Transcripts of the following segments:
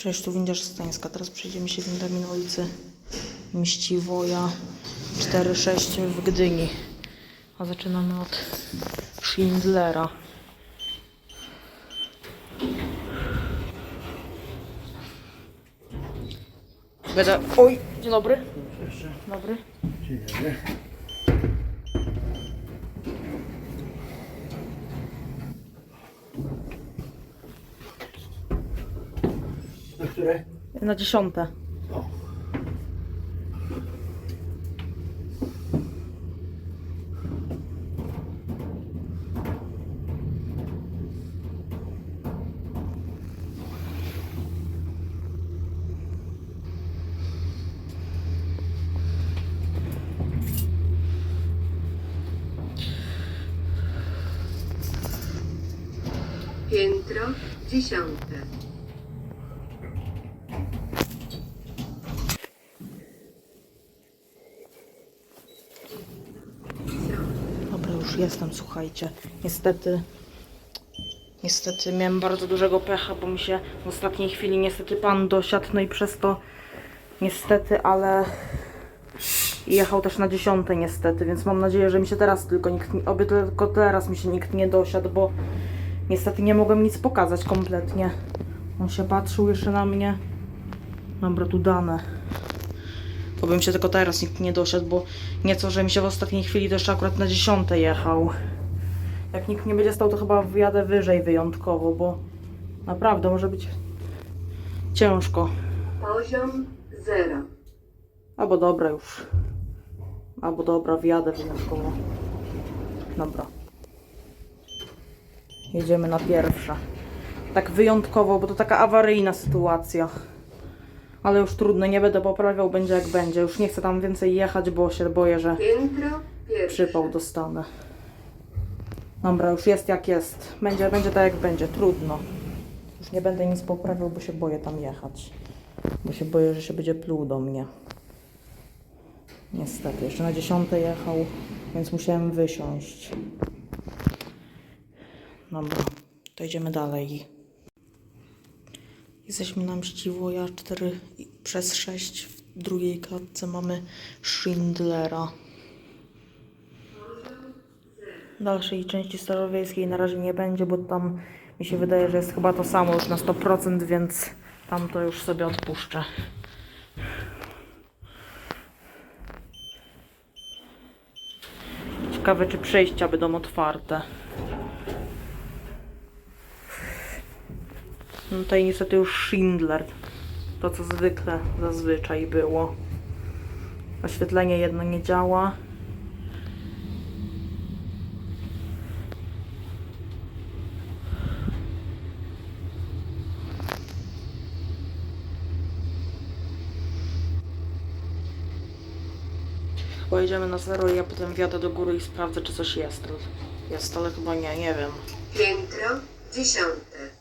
Cześć, tu Windia Szestańska. Teraz przejdziemy się windami na ulicy Mściwoja 4-6 w Gdyni. A zaczynamy od Schindlera. Będę... Oj, dzień dobry. Dobry. Na które? Na dziesiąte. O. Piętro dziesiąte. Dobra, już jestem, słuchajcie. Niestety, niestety miałem bardzo dużego pecha, bo mi się w ostatniej chwili niestety pan dosiadł, no i przez to niestety, ale jechał też na dziesiąte niestety, więc mam nadzieję, że mi się teraz tylko nikt, oby tylko teraz mi się nikt nie dosiadł, bo niestety nie mogłem nic pokazać kompletnie. On się patrzył jeszcze na mnie. Dobra, tu dane. To bym się tylko teraz nikt nie dosiadł, bo nieco, że mi się w ostatniej chwili to jeszcze akurat na dziesiąte jechał. Jak nikt nie będzie stał, to chyba wjadę wyżej wyjątkowo, bo naprawdę może być ciężko. Poziom zero. Albo dobra już. Albo dobra, wjadę wyjątkowo. Dobra. Jedziemy na pierwsze. Tak wyjątkowo, bo to taka awaryjna sytuacja. Ale już trudno, nie będę poprawiał, będzie jak będzie. Już nie chcę tam więcej jechać, bo się boję, że przypał dostanę. Dobra, już jest jak jest. Będzie, będzie tak jak będzie, trudno. Już nie będę nic poprawiał, bo się boję tam jechać. Bo się boję, że się będzie pluł do mnie. Niestety, jeszcze na dziesiąte jechał, więc musiałem wysiąść. Dobra, to idziemy dalej. Jesteśmy na Mściwoja 4 przez 6. W drugiej klatce mamy Schindlera dalszej części starowiejskiej na razie nie będzie, bo tam mi się wydaje, że jest chyba to samo już na 100%, więc tam to już sobie odpuszczę. Ciekawe, czy przejścia będą otwarte. No tutaj niestety już Schindler. To, co zwykle zazwyczaj było. Oświetlenie jedno nie działa. Pojedziemy na zero i ja potem wjadę do góry i sprawdzę, czy coś jest. Jest, ale chyba nie, nie wiem. Piętro dziesiąte.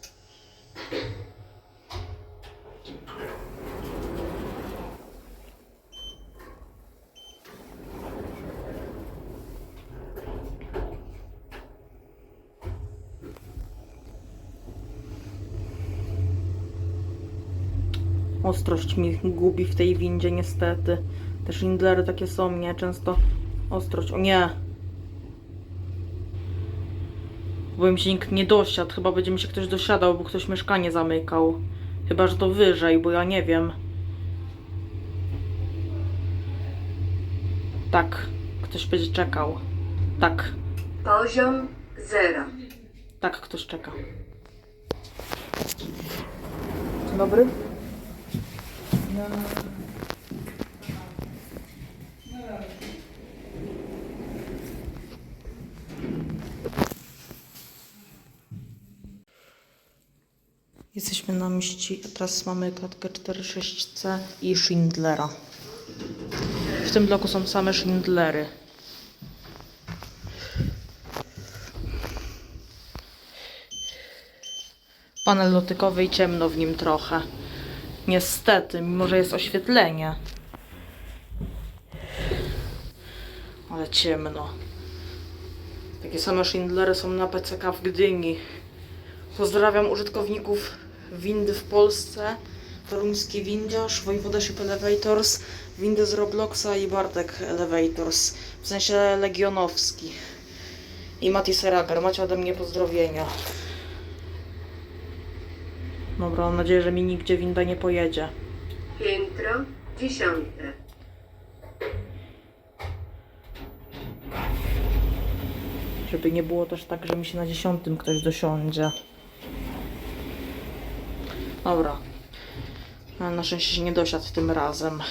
Ostrość mi gubi w tej windzie, niestety. Te Schindlery takie są, nie? Często ostrość. O nie! Bo mi się nikt nie dosiadł. Chyba będzie mi się ktoś dosiadał, bo ktoś mieszkanie zamykał. Chyba, że to wyżej, bo ja nie wiem. Tak. Ktoś będzie czekał. Tak. Poziom zero. Tak, ktoś czeka. Dzień dobry. Jesteśmy na mści, a teraz mamy klatkę 4.6c i Schindlera. W tym bloku są same Schindlery. Panel dotykowy i ciemno w nim trochę. Niestety, mimo że jest oświetlenie. Ale ciemno. Takie same Schindlery są na PCK w Gdyni. Pozdrawiam użytkowników windy w Polsce. Toruński Windiarz, Wojwoda Ship Elevators, windy z Robloxa i Bartek Elevators. W sensie legionowski. I Mati Seragar. Macie ode mnie pozdrowienia. Dobra, mam nadzieję, że mi nigdzie winda nie pojedzie. Piętro dziesiąte. Żeby nie było też tak, że mi się na dziesiątym ktoś dosiądzie. Dobra. Ale Na szczęście się nie dosiadł tym razem.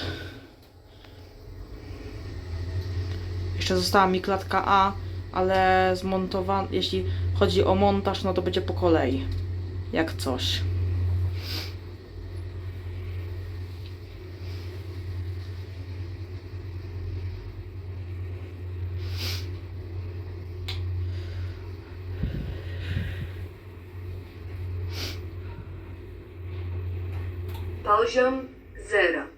Jeszcze została mi klatka A, ale zmontowana. Jeśli chodzi o montaż, no to będzie po kolei. Jak coś. poziom 0.